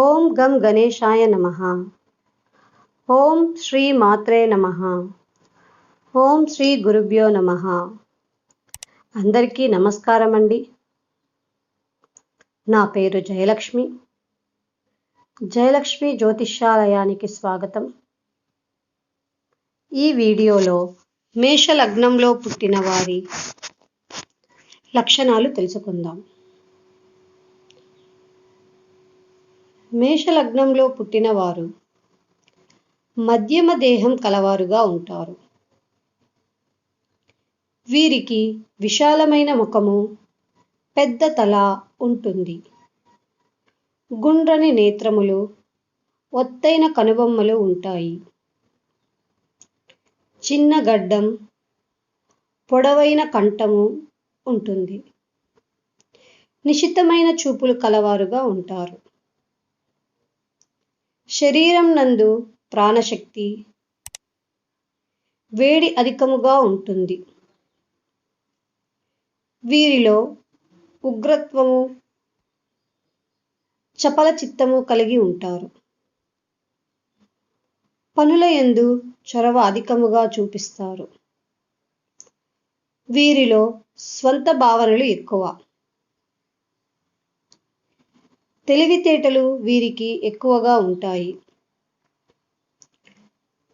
ఓం గం గణేశాయ నమ. ఓం శ్రీ మాత్రే నమ. ఓం శ్రీ గురుభ్యో నమ. అందరికీ నమస్కారం అండి. నా పేరు జయలక్ష్మి. జయలక్ష్మి జ్యోతిష్యాలయానికి స్వాగతం. ఈ వీడియోలో మేష లగ్నంలో పుట్టిన వారి లక్షణాలు తెలుసుకుందాం. మేష లగ్నంలో మధ్యమ దేహం కలవారుగా ఉంటారు. వీరికి విశాలమైన ముఖము పెద్ద తల ఉంటుంది. గుండ్రని నేత్రములు ఒత్తైన కనుబొమ్మలు ఉంటాయి. చిన్న గడ్డం పొడవైన కంఠము ఉంటుంది. నిశితమైన చూపులు కలవారుగా ఉంటారు. శరీరం నందు ప్రాణశక్తి వేడి అధికముగా ఉంటుంది. వీరిలో ఉగ్రత్వము చపల చిత్తము కలిగి ఉంటారు. పనుల ఎందు చొరవ అధికముగా చూపిస్తారు. వీరిలో స్వంత భావనలు ఎక్కువ. తెలివితేటలు వీరికి ఎక్కువగా ఉంటాయి.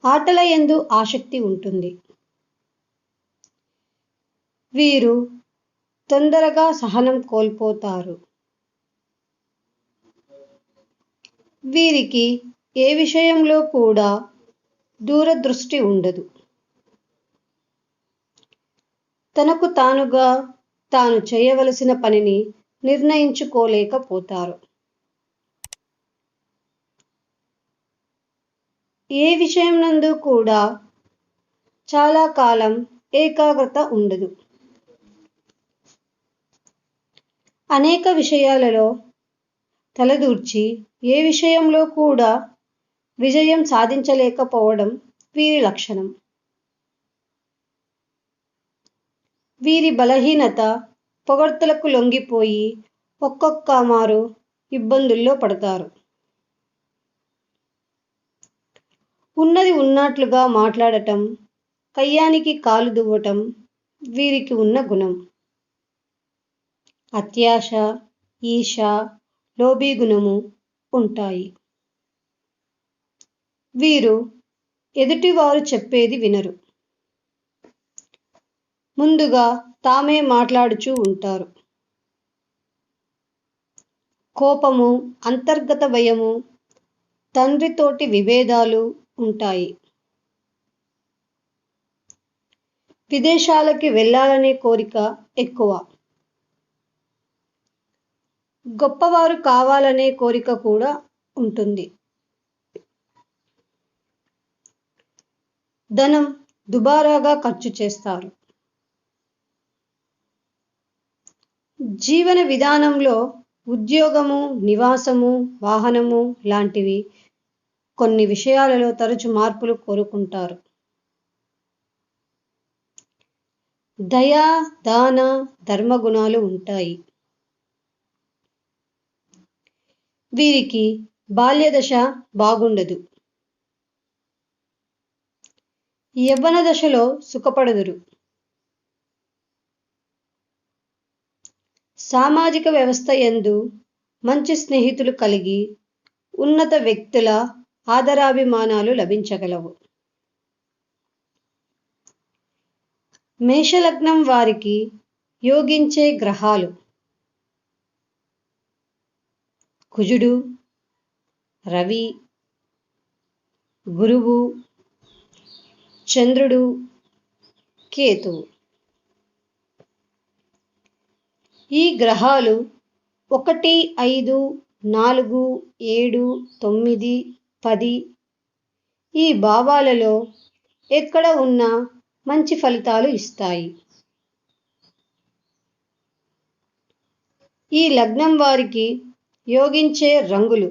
ఆటల ఎందు ఆసక్తి ఉంటుంది. వీరు తొందరగా సహనం కోల్పోతారు. వీరికి ఏ విషయంలో కూడా దూరదృష్టి ఉండదు. తనకు తానుగా తాను చేయవలసిన పనిని నిర్ణయించుకోలేకపోతారు. ఏ విషయం నందు కూడా చాలా కాలం ఏకాగ్రత ఉండదు. అనేక విషయాలలో తలదూర్చి ఏ విషయంలో కూడా విజయం సాధించలేకపోవడం వీరి లక్షణం. వీరి బలహీనత పొగడ్తలకు లొంగిపోయి ఒక్కొక్క మారు ఇబ్బందుల్లో పడతారు. ఉన్నది ఉన్నట్లుగా మాట్లాడటం కయ్యానికి కాలు దువ్వటం వీరికి ఉన్న గుణం. అత్యాశ ఈశ లోభీ గుణము ఉంటాయి. వీరు ఎదుటివారు చెప్పేది వినరు. ముందుగా తామే మాట్లాడుచూ ఉంటారు. కోపము అంతర్గత భయము తండ్రితోటి విభేదాలు ఉంటాయి. విదేశాలకి వెళ్ళాలనే కోరిక ఎక్కువ. గొప్పవారు కావాలనే కోరిక కూడా ఉంటుంది. ధనం దుబారాగా ఖర్చు చేస్తారు. జీవన విధానంలో ఉద్యోగము నివాసము వాహనము లాంటివి కొన్ని విషయాలలో తరచు మార్పులు కోరుకుంటారు. దయా దాన ధర్మగుణాలు ఉంటాయి. వీరికి బాల్యదశ బాగుండదు. యవ్వన దశలో సుఖపడదురు. సామాజిక వ్యవస్థ ఎందు మంచి స్నేహితులు కలిగి ఉన్నత వ్యక్తుల ఆదరాభిమానాలు లభించగలవు. మేషలగ్నం వారికి యోగించే గ్రహాలు. కుజుడు రవి గురువు చంద్రుడు కేతువు. ఈ గ్రహాలు ఒకటి ఐదు నాలుగు ఏడు తొమ్మిది పది. ఈ భావాలలో ఎక్కడ ఉన్నా మంచి ఫలితాలు ఇస్తాయి? ఈ లగ్నం వారికి యోగించే రంగులు.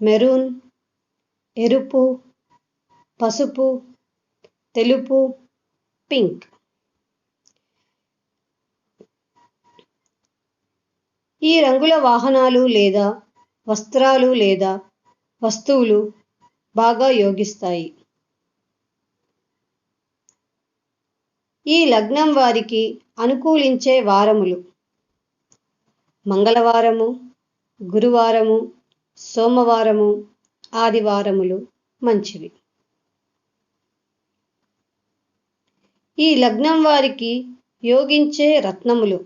మెరూన్ ఎరుపు పసుపు తెలుపు పింక్. ఈ రంగుల వాహనాలు లేదా వస్త్రాలు లేదా వస్తువులు బాగా యోగిస్తాయి. ఈ లగ్నం వారికి అనుకూలించే వారములు మంగళవారము గురువారము సోమవారము ఆదివారములు మంచివి. ఈ లగ్నం వారికి యోగించే రత్నములు.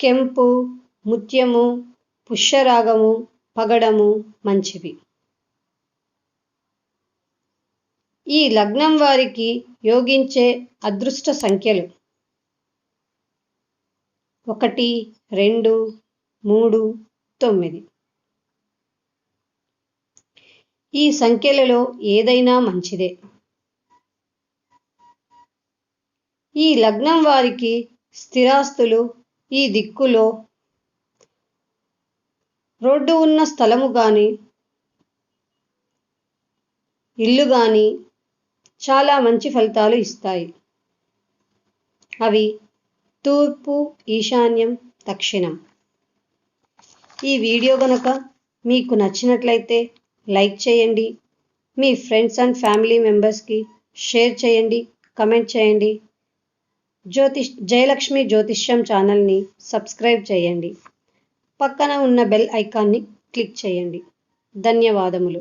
కెంపు ముత్యము పుష్యరాగము పగడము మంచివి. ఈ లగ్నం వారికి యోగించే అదృష్ట సంఖ్యలు. ఒకటి రెండు మూడు తొమ్మిది. ఈ సంఖ్యలలో ఏదైనా మంచిదే. ఈ లగ్నం వారికి స్థిరాస్తులు ఈ దిక్కులో రోడ్డు ఉన్న స్థలము కానీ ఇల్లు కానీ చాలా మంచి ఫలితాలు ఇస్తాయి. అవి తూర్పు ఈశాన్యం దక్షిణం. ఈ వీడియో గనక మీకు నచ్చినట్లయితే లైక్ చేయండి. మీ ఫ్రెండ్స్ అండ్ ఫ్యామిలీ మెంబర్స్కి షేర్ చేయండి కమెంట్ చేయండి. జ్యోతిష్ జయలక్ష్మి జ్యోతిష్యం ఛానల్ని సబ్స్క్రైబ్ చేయండి. పక్కన ఉన్న బెల్ ఐకాన్ని క్లిక్ చేయండి. ధన్యవాదములు.